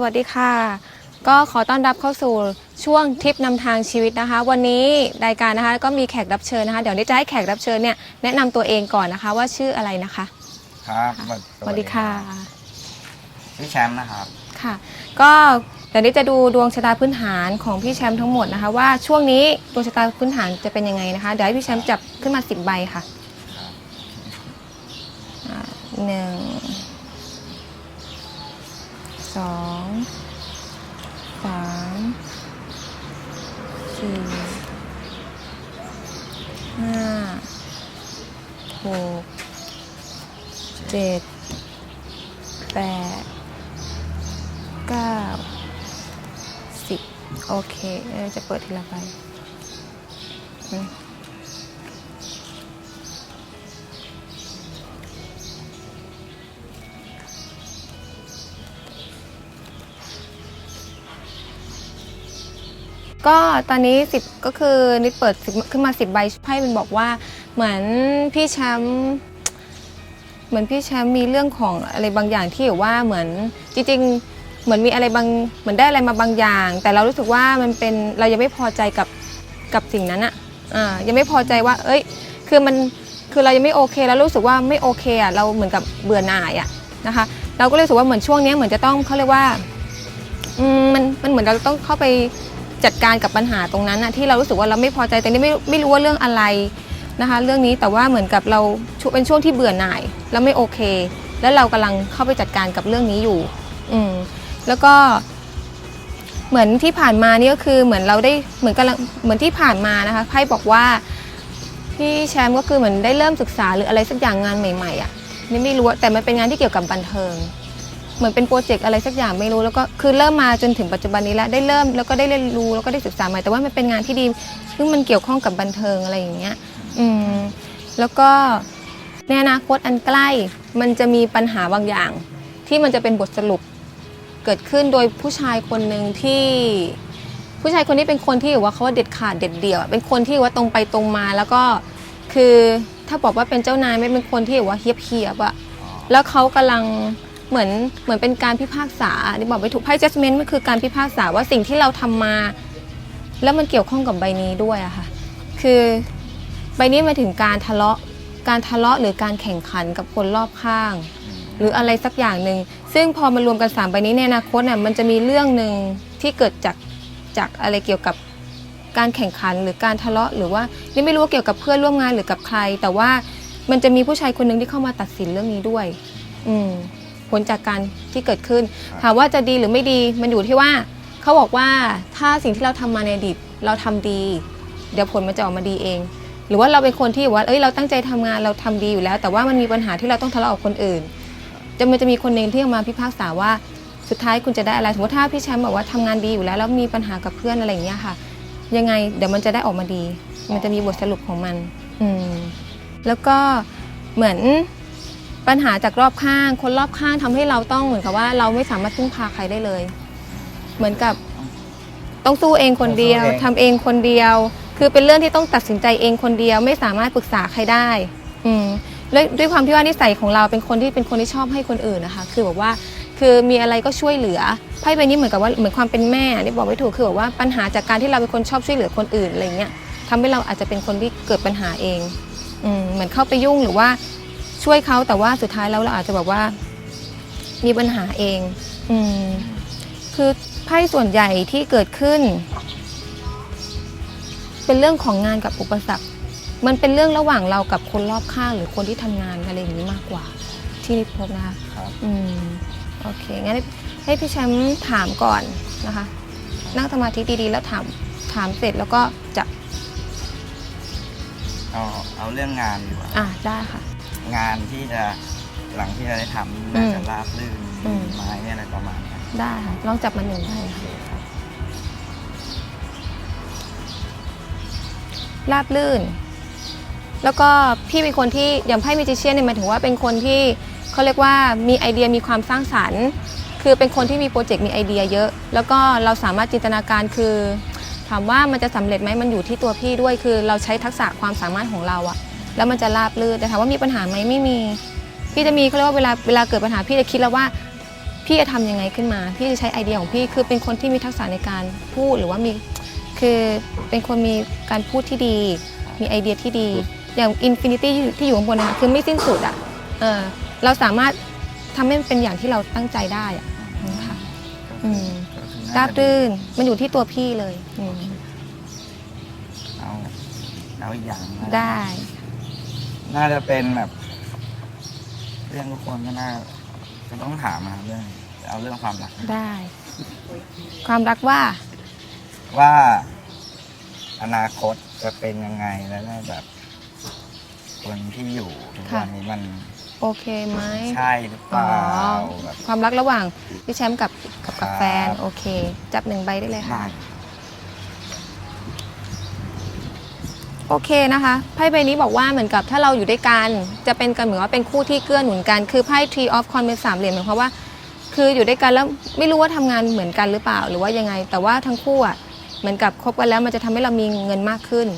สวัสดีค่ะ ก็ขอต้อนรับเข้าสู่ช่วงทริปนำทางชีวิตนะคะ วันนี้รายการนะคะก็มีแขกรับเชิญนะคะ เดี๋ยวนี้จะให้แขกรับเชิญเนี่ยแนะนำตัวเองก่อนนะคะ ว่าชื่ออะไรนะคะครับสวัสดีค่ะพี่แชมป์นะครับค่ะ ก็เดี๋ยวนี้จะดูดวงชะตาพื้นฐานของพี่แชมป์ทั้งหมดนะคะ ว่าช่วงนี้ดวงชะตาพื้นฐานจะเป็นยังไงนะคะ เดี๋ยวให้พี่แชมป์จับขึ้นมาสิบใบค่ะครับอ่าหนึ่ง สองสามสี่ห้าหกเจ็ดแปดเก้าสิบโอเคเดี๋ยวจะเปิดทีละใบ ก็ตอนนี้สิบก็คือนิดเปิด10ขึ้นมาสิบใบไพ่มันบอกว่า เหมือนพี่แชมป์เหมือนพี่แชมป์มีเรื่องของอะไรบางอย่างที่แบบว่าเหมือนจริงๆเหมือนมีอะไรบางเหมือนได้อะไรมาบางอย่าง แต่เรารู้สึกว่ามันเป็นเรายังไม่พอใจกับกับสิ่งนั้นอะอ่ายังไม่พอใจว่า เอ้ย คือมันคือเรายังไม่โอเค แล้วรู้สึกว่าไม่โอเคอะเราเหมือนกับเบื่อหน่ายอะนะคะ เราก็เลยรู้สึกว่าเหมือนช่วงนี้เหมือนจะต้องเขาเรียกว่าอืมมันมันเหมือนเราต้องเข้าไป จัดการกับปัญหาตรงนั้นนะที่เรารู้สึกว่าเราไม่พอใจแต่นี่ไม่ไม่รู้ว่าเรื่องอะไรนะคะ เรื่องนี้แต่ว่าเหมือนกับเราเป็นช่วงที่เบื่อหน่ายแล้วไม่โอเค แล้วเรากำลังเข้าไปจัดการกับเรื่องนี้อยู่ อืมแล้วก็เหมือนที่ผ่านมานี่ก็คือเหมือนเราได้เหมือนกำลังเหมือนที่ผ่านมานะคะไพ่บอกว่าพี่แชมป์ก็คือเหมือนได้เริ่มศึกษาหรืออะไรสักอย่างงานใหม่ๆอะนี่ไม่รู้แต่มันเป็นงานที่เกี่ยวกับบันเทิง เหมือนเป็นโปรเจกต์อะไรสักอย่างไม่รู้แล้วก็คือเริ่มมาจนถึงปัจจุบันนี้แล้วได้เริ่มแล้วก็ได้เรียนรู้แล้วก็ได้ศึกษาใหม่แต่ว่ามันเป็นงานที่ดีซึ่งมันเกี่ยวข้องกับบันเทิงอะไรอย่างเงี้ยอืมแล้วก็ในอนาคตอันใกล้มันจะมีปัญหาบางอย่าง ที่มันจะเป็นบทสรุปเกิดขึ้นโดยผู้ชายคนหนึ่งที่ผู้ชายคนนี้เป็นคนที่ว่าเขาว่าเด็ดขาดเด็ดเดี่ยว เป็นคนที่ว่าตรงไปตรงมาแล้วก็คือถ้าบอกว่าเป็นเจ้านายไม่เป็นคนที่ว่าเฮียบเฮียบอะแล้วเขากำลัง เหมือนเหมือนเป็นการพิพากษาที่บอกไปถูกไพ่ judgment มันคือการพิพากษาว่าสิ่งที่เราทำมา แล้วมันเกี่ยวข้องกับใบนี้ด้วยอะค่ะ คือใบนี้มาถึงการทะเลาะการทะเลาะหรือการแข่งขันกับคนรอบข้าง หรืออะไรสักอย่างหนึ่งซึ่งพอมารวมกันสามใบนี้ในอนาคตน่ะมันจะมีเรื่องหนึ่งที่เกิดจากจากอะไรเกี่ยวกับการแข่งขันหรือการทะเลาะ หรือว่านี่ไม่รู้ว่าเกี่ยวกับเพื่อนร่วมงานหรือกับใคร แต่ว่ามันจะมีผู้ชายคนหนึ่งที่เข้ามาตัดสินเรื่องนี้ด้วย อืม ผลจากการที่เกิดขึ้นถามว่าจะดีหรือไม่ดีมันอยู่ที่ว่าเขาบอกว่าถ้าสิ่งที่เราทำมาในอดีตเราทำดี เดี๋ยวผลมันจะออกมาดีเอง หรือว่าเราเป็นคนที่ว่าเอ้ยเราตั้งใจทำงานเราทำดีอยู่แล้ว แต่ว่ามันมีปัญหาที่เราต้องทะเลาะกับคนอื่นจะมันจะมีคนหนึ่งที่มาพิพากษาว่าสุดท้ายคุณจะได้อะไรสมมติถ้าพี่แชมป์บอกว่าทำงานดีอยู่แล้วแล้วมีปัญหากับเพื่อนอะไรอย่างเงี้ยค่ะ ยังไงเดี๋ยวมันจะได้ออกมาดี มันจะมีบทสรุปของมัน อืมแล้วก็เหมือน ปัญหาจากรอบข้าง คนรอบข้างทำให้เราต้องเหมือนกับว่าเราไม่สามารถพึ่งพาใครได้เลย เหมือนกับต้องสู้เองคนเดียวต้องสู้เองทำเองคนเดียว คือเป็นเรื่องที่ต้องตัดสินใจเองคนเดียว ไม่สามารถปรึกษาใครได้ อืมด้วยด้วยความที่ว่านิสัยของเราเป็นคนที่เป็นคนที่ชอบให้คนอื่นนะคะ คือแบบว่าคือมีอะไรก็ช่วยเหลือไพ่ใบนี้เหมือนกับว่าเหมือนความเป็นแม่นี่บอกไม่ถูกคือแบบว่าปัญหาจากการที่เราเป็นคนชอบช่วยเหลือคนอื่นอะไรเงี้ยทำให้เราอาจจะเป็นคนที่เกิดปัญหาเองอืมเหมือนเข้าไปยุ่งหรือว่า ช่วยเขาแต่ว่าสุดท้ายแล้วเราอาจจะแบบว่า มีปัญหาเอง อืมคือไพ่ส่วนใหญ่ที่เกิดขึ้น เป็นเรื่องของงานกับอุปสรรค มันเป็นเรื่องระหว่างเรากับคนรอบข้างหรือคนที่ทำงานอะไรอย่างนี้มากกว่า ที่นิดพบนะคะครับอืมโอเคงั้นให้ให้พี่แชมป์ถามก่อนนะคะ นั่งสมาธิดีๆ แล้วถามถามเสร็จแล้วก็จะเอาเอาเรื่องงานดีกว่าอะได้ค่ะ งานที่จะหลังที่จะได้ทำน่าจะราบรื่นอืม ไม้เนี่ยอะไรประมาณเนี้ยได้ค่ะลองจับมันหนึ่งได้ค่ะครับราบลื่น แล้วก็พี่เป็นคนที่อย่างไพ่มิจิเชียนเนี่ยหมายถึงว่าเป็นคนที่เขาเรียกว่ามีไอเดียมีความสร้างสรรค์ คือเป็นคนที่มีโปรเจกต์มีไอเดียเยอะ แล้วก็เราสามารถจินตนาการคือ ถามว่ามันจะสำเร็จไหมมันอยู่ที่ตัวพี่ด้วยคือ เราใช้ทักษะความสามารถของเราอะ แล้วมันจะราบลื่นแต่ถามว่ามีปัญหาไหมไม่มี พี่จะมีเขาเรียกว่าเวลาเวลาเกิดปัญหาพี่จะคิดแล้วว่า พี่จะทำยังไงขึ้นมา พี่จะใช้ไอเดียของพี่คือเป็นคนที่มีทักษะในการพูดหรือว่ามีคือเป็นคนมีการพูดที่ดี มีไอเดียที่ดี อย่างอินฟินิตี้ที่อยู่ข้างบนนะคะคือไม่สิ้นสุดอะ่ะเออเราสามารถทำให้มันเป็นอย่างที่เราตั้งใจได้อะค่ะอืมก็คือราน่าบจะรื่นมันอยู่ที่ตัวพี่เลยอืมเอาเอาอีกอย่างนะ ได้ น่าจะเป็นแบบ เรื่องทุกคนก็น่าจะต้องถามนะครับเรื่องเอาเรื่องความรักได้ ความรักว่า ว่า อนาคตจะเป็นยังไงแล้วก็แบบ คนที่อยู่ทุกค่ะ วันนี้มันโอเคไหมใช่หรือเปอ๋อล่าแบบ ความรักระหว่างพี่แชมป์กับกับกับครับแฟนโอเค จับหนึ่งใบได้เลยค่ะ ได้ โอเคนะคะไพ่ใบนี้บอกว่าเหมือนกับถ้าเราอยู่ด้วยกัน จะเป็นกันเหมือนว่าเป็นคู่ที่เกื้อหนุนกัน คือไพ่ Tree of Con เป็นสามเหลี่ยมหมายความว่า คืออยู่ด้วยกันแล้วไม่รู้ว่าทำงานเหมือนกันหรือเปล่าหรือว่ายังไง แต่ว่าทั้งคู่อะเหมือนกับคบกันแล้วมันจะทำให้เรามีเงินมากขึ้น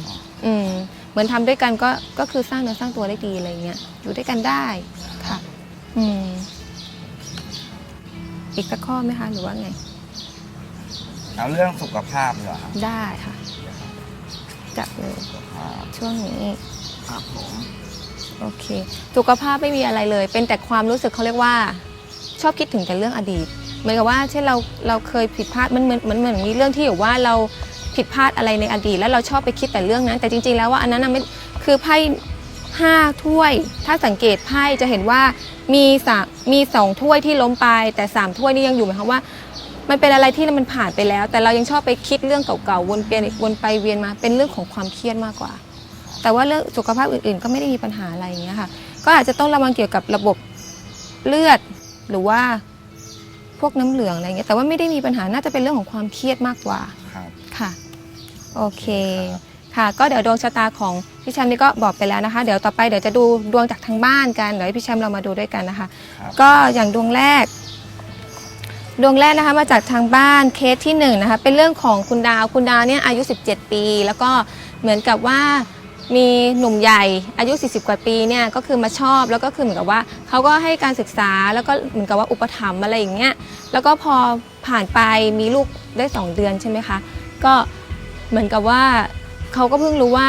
อืมเหมือนทำด้วยกันก็ก็คือสร้างเนื้อสร้างตัวได้ดีอะไรเงี้ยอยู่ด้วยกันได้ค่ะ อืมอีกสักข้อไหมคะหรือว่าไง เอาเรื่องสุขภาพเหรอครับได้ค่ะ จับเลยสุขภาพช่วงนี้ครับผมโอเค สุขภาพไม่มีอะไรเลย เป็นแต่ความรู้สึกเขาเรียกว่า ชอบคิดถึงแต่เรื่องอดีต เหมือนกับว่าเช่นเราเราเคยผิดพลาดมันเหมือนเหมือนเหมือนมีเรื่องที่อยู่ว่าเราผิดพลาดอะไรในอดีต แล้วเราชอบไปคิดแต่เรื่องนั้น แต่จริง ๆ แล้วว่าอันนั้นนะไม่คือไพ่ห้าถ้วย ถ้าสังเกตไพ่จะเห็นว่ามีสามมีสองถ้วยที่ล้มไป แต่สามถ้วยนี่ยังอยู่หมายความว่า มันเป็นอะไรที่มันผ่านไปแล้ว แต่เรายังชอบไปคิดเรื่องเก่าๆวนเปลี่ยนวนไปเวียนมา เป็นเรื่องของความเครียดมากกว่า แต่ว่าเรื่องสุขภาพอื่นๆ ก็ไม่ได้มีปัญหาอะไรอย่างเงี้ยค่ะ ก็อาจจะต้องระวังเกี่ยวกับระบบเลือดหรือว่าพวกน้ำเหลืองอะไรเงี้ยแต่ว่าไม่ได้มีปัญหาน่าจะเป็นเรื่องของความเครียดมากกว่าครับค่ะโอเคค่ะ ก็เดี๋ยวดวงชะตาของพี่แชมป์นี่ก็บอกไปแล้วนะคะ เดี๋ยวต่อไปเดี๋ยวจะดูดวงจากทางบ้านกันเดี๋ยวให้พี่แชมป์เรามาดูด้วยกันนะคะครับก็อย่างดวงแรก ดวงแรกนะคะมาจากทางบ้านเคสที่หนึ่งนะคะเป็นเรื่องของคุณดาวคุณดาวเนี่ยอายุ 17 ปี แล้วก็เหมือนกับว่ามีหนุ่มใหญ่อายุ 40 กว่าปีเนี่ยก็คือมาชอบแล้วก็คือเหมือนกับว่าเขาก็ให้การศึกษาแล้วก็เหมือนกับว่าอุปถัมภ์อะไรอย่างเงี้ยแล้วก็พอผ่านไปมีลูกได้ 2 เดือนใช่ไหมคะก็เหมือนกับว่าเขาก็เพิ่งรู้ว่า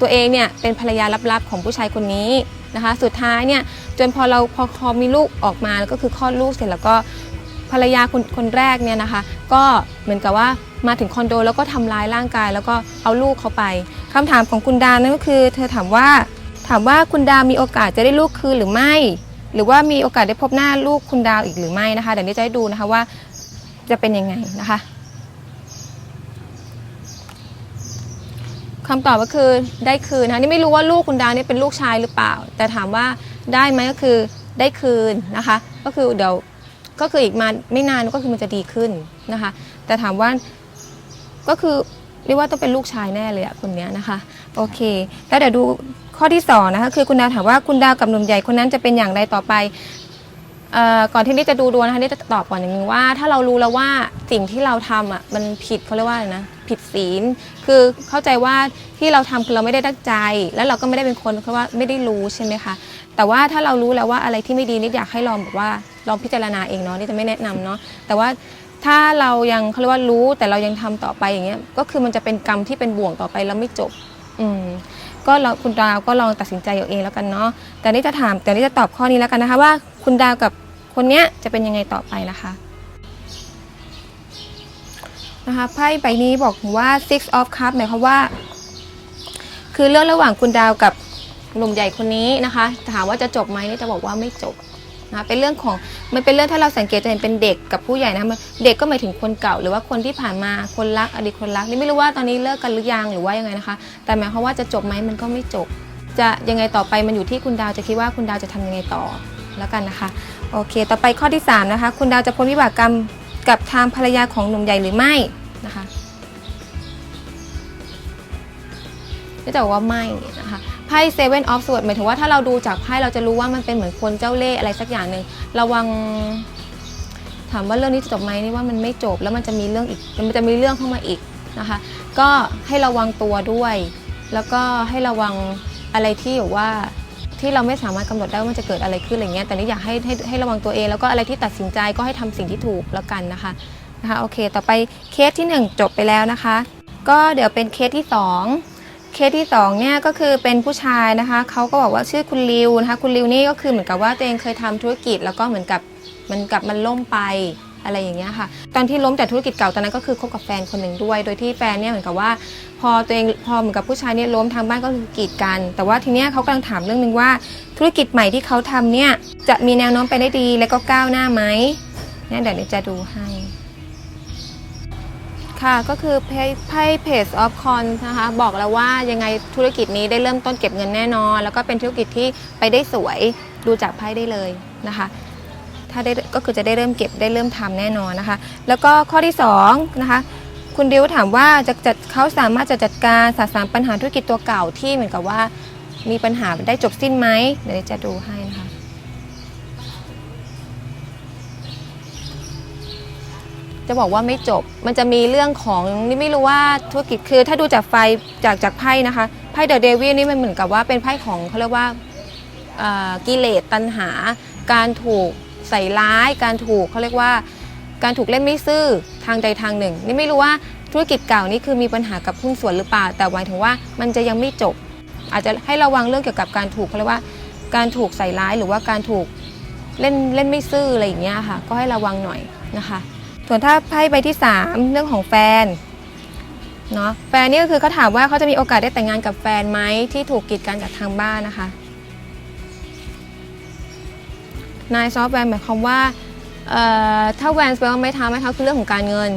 ตัวเองเนี่ยเป็นภรรยาลับๆของผู้ชายคนนี้นะคะ สุดท้ายเนี่ยจนพอเราพอพอมีลูกออกมาแล้วก็คือคลอดลูกเสร็จแล้วก็ ภรรยาคนคนแรกเนี่ยนะคะ ก็เหมือนกับว่ามาถึงคอนโดแล้วก็ทำร้ายร่างกาย แล้วก็เอาลูกเขาไปคำถามของคุณดานั่นก็คือ เธอถามว่าถามว่าคุณดามีโอกาสจะได้ลูกคืนหรือไม่ หรือว่ามีโอกาสได้พบหน้าลูกคุณดาวอีกหรือไม่นะคะเดี๋ยวนี้จะให้ดูนะคะว่าจะเป็นยังไงนะคะคำตอบก็คือได้คืนนะคะนี่ไม่รู้ว่าลูกคุณดาวนี่เป็นลูกชายหรือเปล่า แต่ถามว่าได้ไหมก็คือได้คืนนะคะ ก็คือเดี๋ยว ก็คืออีกมาไม่นานก็คือมันจะดีขึ้นนะคะ แต่ถามว่าก็คือเรียกว่าต้องเป็นลูกชายแน่เลยอะคนเนี้ยนะคะ โอเค แล้วเดี๋ยวดูข้อที่สองนะคะคือคุณดาวถามว่าคุณดาวกับหนุ่มใหญ่คนนั้นจะเป็นอย่างไรต่อไป ก่อนที่นี่จะดูดวงนะคะนี่จะตอบก่อนอย่างหนึงว่า ถ้าเรารู้แล้วว่าสิ่งที่เราทำอะมันผิดเขาเรียกว่าอะไรนะผิดศีล คือเข้าใจว่าที่เราทำคือเราไม่ได้ตั้งใจ แล้วเราก็ไม่ได้เป็นคนเพราะว่าไม่ได้รู้ใช่ไหมคะแต่ว่าถ้าเรารู้แล้วว่าอะไรที่ไม่ดีนี่อยากให้ลองแบบว่าลองพิจารณาเองเนาะนี่จะไม่แนะนำเนาะแต่ว่าถ้าเรายังเขาเรียกว่ารู้แต่เรายังทำต่อไปอย่างเงี้ยก็คือมันจะเป็นกรรมที่เป็นบ่วงต่อไปแล้วไม่จบ อืม ก็เราคุณดาวก็ลองตัดสินใจเอาเองแล้วกันเนาะแต่นี่จะถามแต่นี่จะตอบข้อนี้แล้วกันนะคะ ว่าคุณดาวกับคนเนี้ยจะเป็นยังไงต่อไปนะคะนะคะไพ่ใบนี้บอกว่า six of cups หมายความว่า คือเรื่องระหว่างคุณดาวกับหนุ่มใหญ่คนนี้นะคะถามว่าจะจบไหมนี่จะบอกว่าไม่จบ นะเป็นเรื่องของมันเป็นเรื่องถ้าเราสังเกตจะเห็นเป็นเด็กกับผู้ใหญ่นะมันเด็กก็หมายถึงคนเก่าหรือว่าคนที่ผ่านมาคนรักอดีตคนรักนี่ไม่รู้ว่าตอนนี้เลิกกันหรือยังหรือว่ายังไงนะคะ แต่หมายความว่าจะจบไหมมันก็ไม่จบ จะยังไงต่อไปมันอยู่ที่คุณดาวจะคิดว่าคุณดาวจะทำยังไงต่อแล้วกันนะคะโอเค ต่อไปข้อที่3นะคะคุณดาวจะพ้นวิบากกรรมกับทางภรรยาของหนุ่มใหญ่หรือไม่นะคะก็จะบอกว่าไม่นะคะ ไพ่ Seven of Swords หมายถึงว่าถ้าเราดูจากไพ่เราจะรู้ว่ามันเป็นเหมือนคนเจ้าเล่ห์อะไรสักอย่างหนึ่งระวัง ถามว่าเรื่องนี้จะจบไหมนี่ว่ามันไม่จบแล้วมันจะมีเรื่องอีกมันจะมีเรื่องเข้ามาอีกนะคะ ก็ให้ระวังตัวด้วย แล้วก็ให้ระวังอะไรที่แบบว่าที่เราไม่สามารถกำหนดได้ว่ามันจะเกิดอะไรขึ้นอะไรเงี้ยแต่นี่อยากให้ให้ให้ระวังตัวเองแล้วก็อะไรที่ตัดสินใจก็ให้ทำสิ่งที่ถูกแล้วกันนะคะนะคะโอเค ต่อไปเคสที่หนึ่งจบไปแล้วนะคะ ก็เดี๋ยวเป็นเคสที่สอง เคสที่สองเนี่ยก็คือเป็นผู้ชายนะคะเขาก็บอกว่าชื่อคุณริวนะคะคุณริวนี่ก็คือเหมือนกับว่าตัวเองเคยทำธุรกิจ แล้วก็เหมือนกับมันกับมันล่มไปอะไรอย่างเงี้ยค่ะ ตอนที่ล้มจากธุรกิจเก่าตอนนั้นก็คือคบกับแฟนคนหนึ่งด้วย โดยที่แฟนเนี่ยเหมือนกับว่า พอตัวเองพอเหมือนกับผู้ชายเนี่ยล้มทางบ้านก็คือกีดกัน แต่ว่าทีเนี้ยเขากำลังถามเรื่องหนึ่งว่า ธุรกิจใหม่ที่เขาทำเนี่ยจะมีแนวโน้มไปได้ดีและก็ก้าวหน้าไหมเนี่ยเดี๋ยวจะดูให้ ค่ะก็คือไพ่เพจออฟคอนนะคะบอกแล้วว่ายังไงธุรกิจนี้ได้เริ่มต้นเก็บเงินแน่นอน แล้วก็เป็นธุรกิจที่ไปได้สวยดูจากไพ่ได้เลยนะคะ ถ้าได้ก็คือจะได้เริ่มเก็บได้เริ่มทำแน่นอนนะคะ แล้วก็ข้อที่สองนะคะคุณดิวถามว่าจะจัดเขาสามารถจะจัดการสะสางปัญหาธุรกิจตัวเก่าที่เหมือนกับว่ามีปัญหาได้จบสิ้นไหมเดี๋ยวจะดูให้นะคะ จะบอกว่าไม่จบ มันจะมีเรื่องของนี่ไม่รู้ว่าธุรกิจคือถ้าดูจากไฟจากจากไพ่นะคะไพ่เดอะเดวิลนี่มันเหมือนกับว่าเป็นไพ่ของเขาเรียกว่ากิเลสตัณหา การถูกใส่ร้าย การถูกเขาเรียกว่า การถูกเล่นไม่ซื่อทางใดทางหนึ่ง นี่ไม่รู้ว่าธุรกิจเก่านี่คือมีปัญหากับหุ้นส่วนหรือเปล่า แต่หมายถึงว่ามันจะยังไม่จบ อาจจะให้ระวังเรื่องเกี่ยวกับการถูกเขาเรียกว่า การถูกใส่ร้ายหรือว่าการถูกเล่นเล่นไม่ซื่ออะไรอย่างเงี้ยค่ะ ก็ให้ระวังหน่อยนะคะ ส่วนถ้าไพ่ใบที่ 3 เรื่องของแฟนเนาะแฟนนี่ก็คือเขาถามว่าเขาจะมีโอกาสได้แต่งงานกับแฟนไหมที่ถูกกีดกันจากทางบ้านนะคะ นายซอฟแวร์หมายความว่าเอ่อถ้าแวนแปลว่าไม้เท้าไม้เท้าคือเรื่องของการเงิน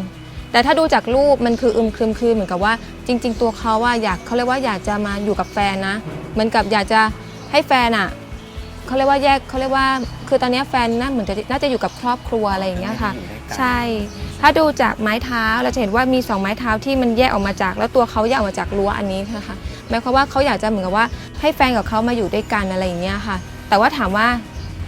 แต่ถ้าดูจากรูปมันคืออึมครึมคือเหมือนกับว่าจริง ๆ ตัวเขาว่าอยากเขาเรียกว่าอยากจะมาอยู่กับแฟนนะเหมือนกับอยากจะให้แฟนอะเขาเรียกว่าแยกเขาเรียกว่า คือตอนเนี้ยแฟนน่าเหมือนจะน่าจะอยู่กับครอบครัวอะไรอย่างเงี้ยค่ะ ใช่ ถ้าดูจากไม้เท้าเราจะเห็นว่ามีสองไม้เท้าที่มันแยกออกมาจาก แล้วตัวเขาแยกออกมาจากรั้วอันนี้นะคะหมายความว่าเขาอยากจะเหมือนกับว่าให้แฟนกับเขามาอยู่ด้วยกันอะไรอย่างเงี้ยค่ะ แต่ว่าถามว่า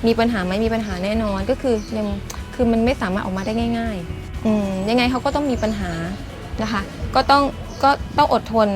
มีปัญหาไหมมีปัญหาแน่นอนก็คือยังคือมันไม่สามารถออกมาได้ง่าย ๆ อืมยังไงเขาก็ต้องมีปัญหานะคะ ก็ต้องก็ต้องอดทน